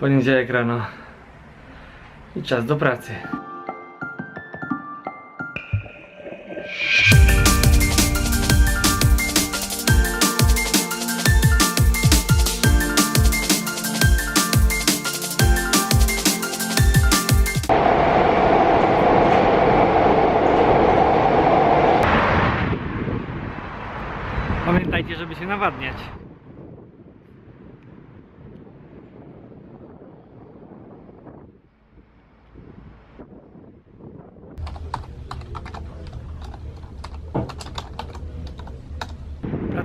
Poniedziałek rano. I czas do pracy. Pamiętajcie, żeby się nawadniać.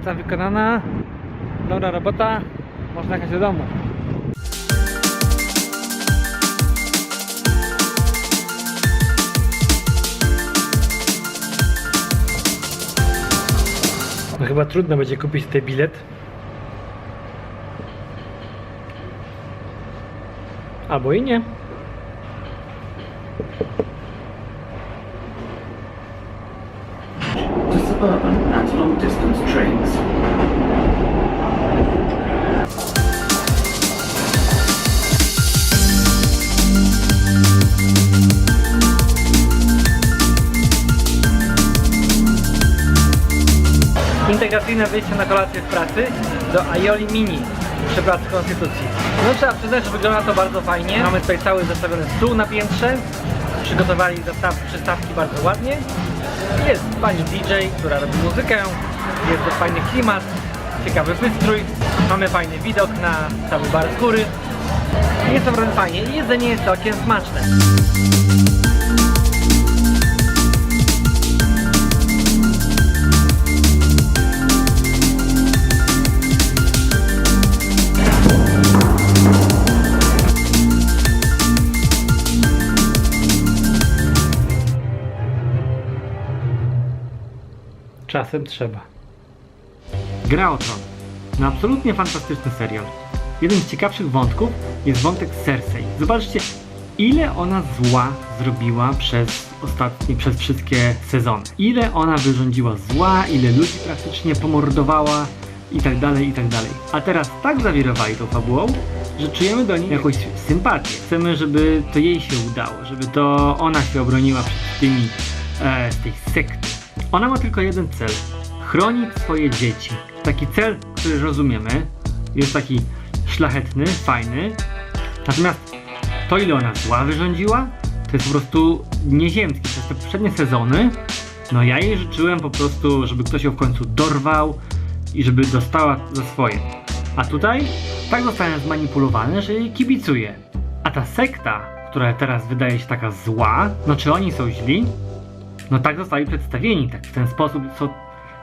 Praca wykonana. Dobra robota. Można jechać do domu. No chyba trudno będzie kupić ten bilet. Albo i nie. Integracyjne wyjście na kolację w pracy do Aioli Mini przy Placu Konstytucji. No trzeba przyznać, że wygląda to bardzo fajnie. Mamy tutaj cały zastawiony stół na piętrze. Przygotowali zastaw, przystawki bardzo ładnie. Jest pani DJ, która robi muzykę. Jest też fajny klimat, ciekawy wystrój. Mamy fajny widok na cały bar z góry. Jest naprawdę fajnie i jedzenie jest całkiem smaczne. Czasem trzeba. Gra o Tron. No absolutnie fantastyczny serial. Jeden z ciekawszych wątków jest wątek Cersei. Zobaczcie, ile ona zła zrobiła przez ostatnie, przez wszystkie sezony. Ile ona wyrządziła zła, ile ludzi praktycznie pomordowała i tak dalej, i tak dalej. A teraz tak zawirowali tą fabułą, że czujemy do niej jakąś sympatię. Chcemy, żeby to jej się udało, żeby to ona się obroniła przed tymi e, z tej sekty. Ona ma tylko jeden cel. Chronić swoje dzieci. Taki cel, który rozumiemy, jest taki szlachetny, fajny. Natomiast to, ile ona zła wyrządziła, to jest po prostu nieziemskie. Przez te poprzednie sezony, no ja jej życzyłem po prostu, żeby ktoś ją w końcu dorwał i żeby dostała za swoje. A tutaj tak zostałem zmanipulowany, że jej kibicuję. A ta sekta, która teraz wydaje się taka zła, no czy oni są źli? No tak zostali przedstawieni, tak w ten sposób, co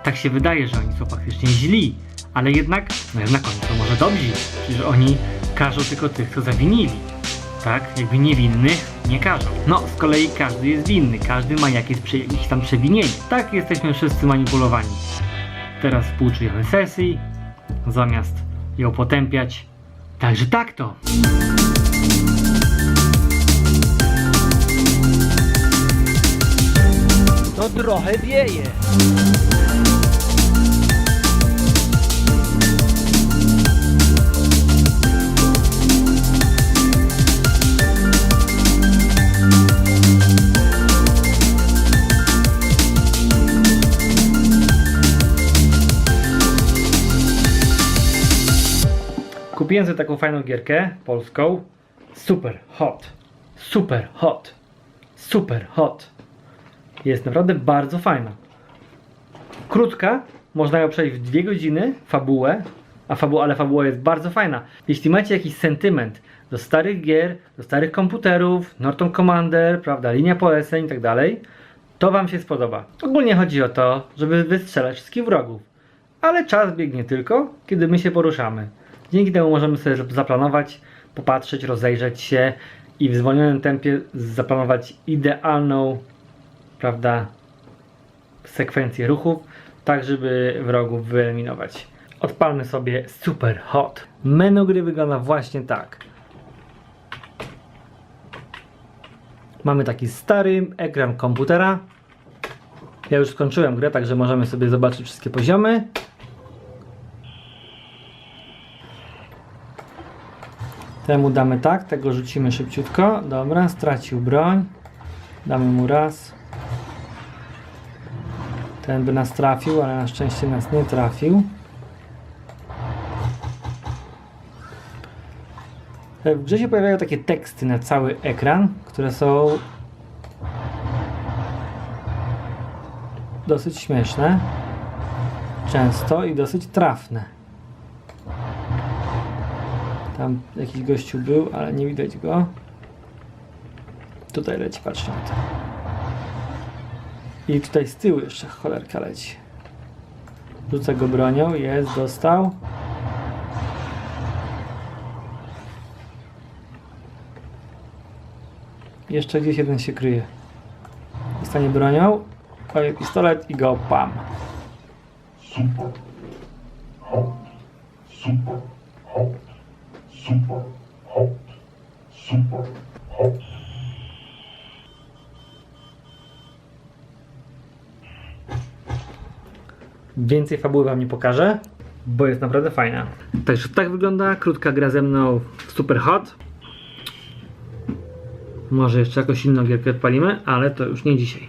tak się wydaje, że oni są faktycznie źli, ale jednak, no jednak oni może dobrzy, przecież oni karzą tylko tych, co zawinili, tak? Jakby niewinnych nie karzą. No, z kolei każdy jest winny, każdy ma jakieś, jakieś tam przewinienie. Tak jesteśmy wszyscy manipulowani. Teraz współczujemy sesji, zamiast ją potępiać. Także tak to. Trochę wieje. Kupiłem sobie taką fajną gierkę polską. Super hot. Super hot. Super hot. Jest naprawdę bardzo fajna. Krótka, można ją przejść w dwie godziny, fabułę, a ale fabuła jest bardzo fajna. Jeśli macie jakiś sentyment do starych gier, do starych komputerów, Norton Commander, prawda, linia poleceń i tak dalej, to Wam się spodoba. Ogólnie chodzi o to, żeby wystrzelać wszystkich wrogów. Ale czas biegnie tylko, kiedy my się poruszamy. Dzięki temu możemy sobie zaplanować, popatrzeć, rozejrzeć się i w zwolnionym tempie zaplanować idealną, prawda, sekwencję ruchów, tak żeby wrogów wyeliminować. Odpalmy sobie Super Hot. Menu gry wygląda właśnie tak. Mamy taki stary ekran komputera. Ja już skończyłem grę, także możemy sobie zobaczyć wszystkie poziomy. Temu damy tak, tego rzucimy szybciutko. Dobra, stracił broń. Damy mu raz. Ten by nas trafił, ale na szczęście nas nie trafił. W grze się pojawiają takie teksty na cały ekran, które są dosyć śmieszne, często i dosyć trafne. Tam jakiś gościu był, ale nie widać go. Tutaj leci, patrzcie na to. I tutaj z tyłu jeszcze cholerka leci. Rzucę go bronią, jest, dostał. Jeszcze gdzieś jeden się kryje. Dostanie bronią, daje pistolet i go pam. super super super super. Więcej fabuły wam nie pokażę, bo jest naprawdę fajna. Także tak wygląda krótka gra ze mną w Super Hot. Może jeszcze jakąś inną gierkę odpalimy, ale to już nie dzisiaj.